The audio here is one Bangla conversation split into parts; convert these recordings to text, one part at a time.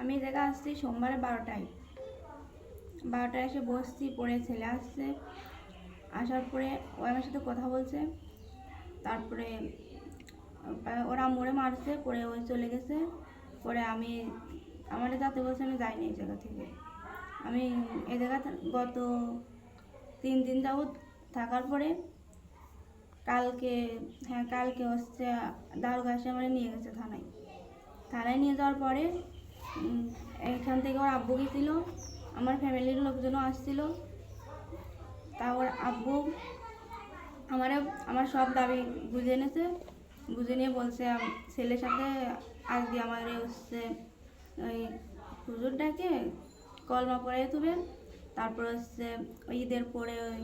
আমি এই জায়গায় আসছি সোমবারে বারোটায়। বারোটায় এসে বসছি পরে ছেলে আসছে। আসার পরে ও আমার সাথে কথা বলছে। তারপরে ওরা মোড়ে মারছে, পরে ওই চলে গেছে। পরে আমি আমার যাতে বলছে আমি যাইনি এই জায়গা থেকে। আমি এই জায়গা গত তিন দিন যাবৎ থাকার পরে কালকে হ্যাঁ কালকে হচ্ছে দারুগা এসে আমার নিয়ে গেছে থানায়। থানায় নিয়ে যাওয়ার পরে এখান থেকে ওর আব্বু গেছিল, আমার ফ্যামিলির লোকজনও আসছিল। তা ওর আব্বু আমার আমার সব দাবি বুঝে এনেছে, বুঝে নিয়ে বলছে ছেলের সাথে আজকে আমার হচ্ছে, ওই হুজুর ডাকে কলমা পড়াই তুবেন তারপর হচ্ছে ওই ঈদের পরে ওই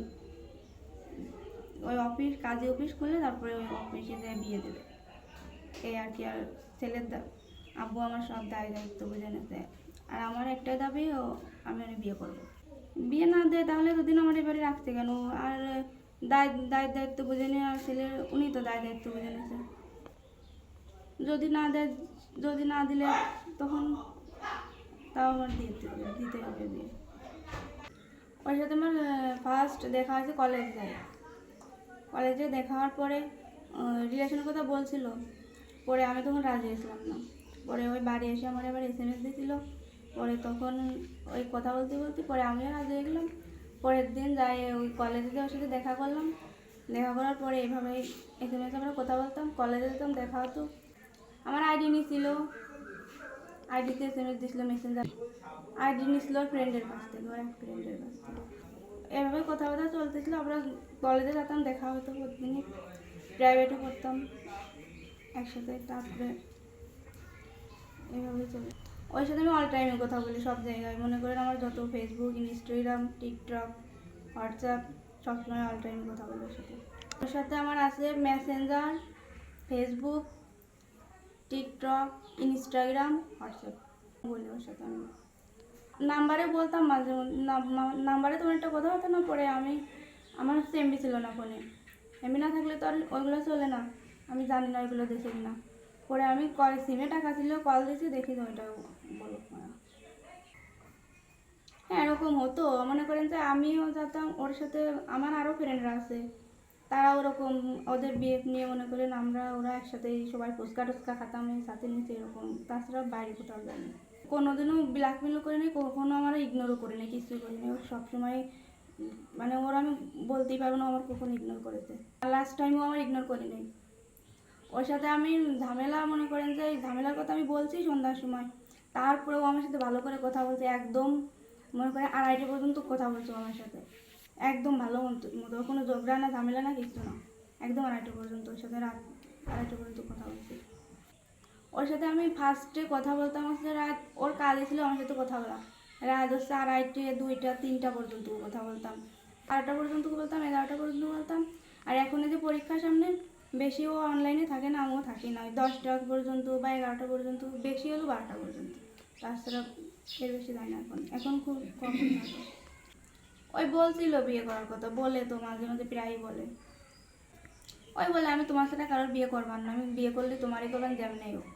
ওই অফিস, কাজে অফিস খুলে তারপরে ওই অফিসে বিয়ে দেবে। এই আর কি, আর ছেলের আব্বু আমার সব দায় দায়িত্ব বুঝে নিতে আর আমার একটাই দাবি, ও, আমি ওর বিয়ে করব। বিয়ে না দেয় তাহলে দুদিন আমার এবারে রাখতে কেন? আর দায় দায় দায়িত্ব বুঝে নিয়ে আর ছেলের উনি তো দায় দায়িত্ব বুঝে নিয়েছে যদি না দেয়, যদি না দিলে তখন তাও আমার দিতে দিতে হবে বিয়ে। ওর সাথে আমার ফার্স্ট দেখা হয়েছে কলেজ যায়। কলেজে দেখা হওয়ার পরে রিলেশনের কথা বলছিল। পরে আমি তখন রাজি হয়েছিলাম না। পরে ওই বাড়ি এসে আমার এবার এস এম এস দিয়েছিল পরে তখন ওই কথা বলতে বলতে পরে আমিও রাজি হয়ে গেলাম। পরের দিন যাই ওই কলেজে ওর সাথে দেখা করলাম। দেখা করার পরে এভাবেই এস এম এস আমরা কথা বলতাম। কলেজে যেতাম, দেখা হতো। আমার আইডি নিয়েছিল আইডিতে এস এম এস দিয়েছিল মেসেঞ্জার আইডি নিয়েছিল ফ্রেন্ডের কাছ থেকে, ওর এক ফ্রেন্ডের কাছ থেকে। এভাবে কথাবার্তা চলতেছিল। আমরা কলেজে যেতাম, দেখা হতো প্রতিদিনই। প্রাইভেটও করতাম একসাথে তারপরে এইভাবে চলে। ওর সাথে আমি অল টাইমে কথা বলি সব জায়গায়। মনে করেন আমার যত ফেসবুক ইনস্টাগ্রাম টিকটক হোয়াটসঅ্যাপ সবসময় অল টাইমে কথা বলি ওর সাথে। ওর সাথে আমার আছে Messenger Facebook TikTok Instagram WhatsApp বলি ওর সাথে আমি। নাম্বারে বলতাম মাঝে নাম্বারে তোমার একটা কথা হতো না, পরে আমি, আমার হচ্ছে এমবি ছিল না ফোনে এমবি না থাকলে তো আর ওইগুলো চলে না। আমি জানি না ওইগুলো দেখে না পরে আমি কল সিমে টাকা ছিল কল দিয়েছি, দেখি ওইটা বলো। হ্যাঁ এরকম হতো। মনে করেন যে আমিও যেতাম ওর সাথে আমার আরও ফ্রেন্ডরা আছে। তারা ওরকম ওদের বিয়ে নিয়ে মনে করেন আমরা ওরা একসাথে সবাই ফুচকা টুচকা খাতাম সাথে নিচে এরকম। তাছাড়া বাইরে কোথাও যায়নি কোনোদিনও ব্ল্যাকমেলও করে নেই, কখনো আমার ইগনোরও করে নেই, কিছুই করে নেই। ও সবসময় মানে ওর আমি বলতেই পারব না আমার কখনো ইগনোর করেছে। লাস্ট টাইমও আমার ইগনোর করে নেই ওর সাথে আমি ঝামেলা, মনে করেন যে ঝামেলার কথা আমি বলছি সন্ধ্যার সময়। তারপরেও আমার সাথে ভালো করে কথা বলছে, একদম মনে করেন আড়াইটে পর্যন্ত কথা বলছো আমার সাথে। একদম ভালো মতো কোনো ঝগড়া না, ঝামেলা না, কিছু না। একদম আড়াইটে পর্যন্ত, ওর সাথে রাত আড়াইটে পর্যন্ত কথা বলছি। ওর সাথে আমি ফার্স্টে কথা বলতাম হচ্ছে রাত, ওর কাজে ছিল আমার সাথে কথা বলা। রাত হচ্ছে আড়াইটে, দুইটা, তিনটা পর্যন্ত কথা বলতাম। বারোটা পর্যন্ত বলতাম, এগারোটা পর্যন্ত বলতাম। আর এখন এই যে পরীক্ষার সামনে বেশি ও অনলাইনে থাকে না, আমিও থাকি না। ওই দশটা পর্যন্ত বা এগারোটা পর্যন্ত, বেশি হলো বারোটা পর্যন্ত। তাছাড়া এর বেশি যায় না এখন। এখন খুব কম ওই বলছিল বিয়ে করার কথা, বলে তো মাঝে মাঝে, প্রায়ই বলে। ওই বলে, আমি তোমার সাথে কারোর বিয়ে করবার না। আমি বিয়ে করলে তোমারই করবেন যেমনি হোক।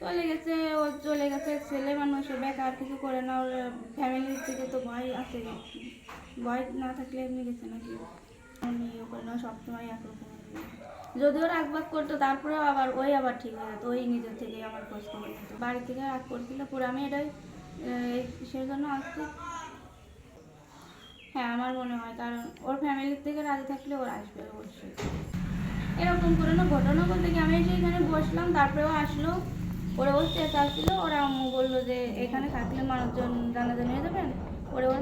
চলে গেছে, ও চলে গেছে, ছেলে মানুষ, ও বেকার, কিছু করে না। ওর ফ্যামিলির থেকে তো ভয় আছে। ভয় না থাকলে এমনি গেছে নাকি? উনি ও করে না, সবসময় একরকম। যদি ওরা রাগবাগ করতো, তারপরেও আবার ওই আবার ঠিক হয়ে যেত, ওই নিজের থেকে আমার খোঁজ খবর নিত। বাড়ি থেকে রাগ করছিল, পুরো আমি এটাই সেই জন্য আসছি। হ্যাঁ আমার মনে হয়, কারণ ওর ফ্যামিলির থেকে রাজি থাকলে ওর আসবে অবশ্যই। এরকম করে না, ঘটনা বলতে কি, আমি এখানে বসলাম, তারপরেও আসলো, ওরা ওর চেষ্টা আসছিল ওরা বলল যে, এখানে থাকলে মানুষজন জানাজানি হয়ে যাবেন? ওরে ওর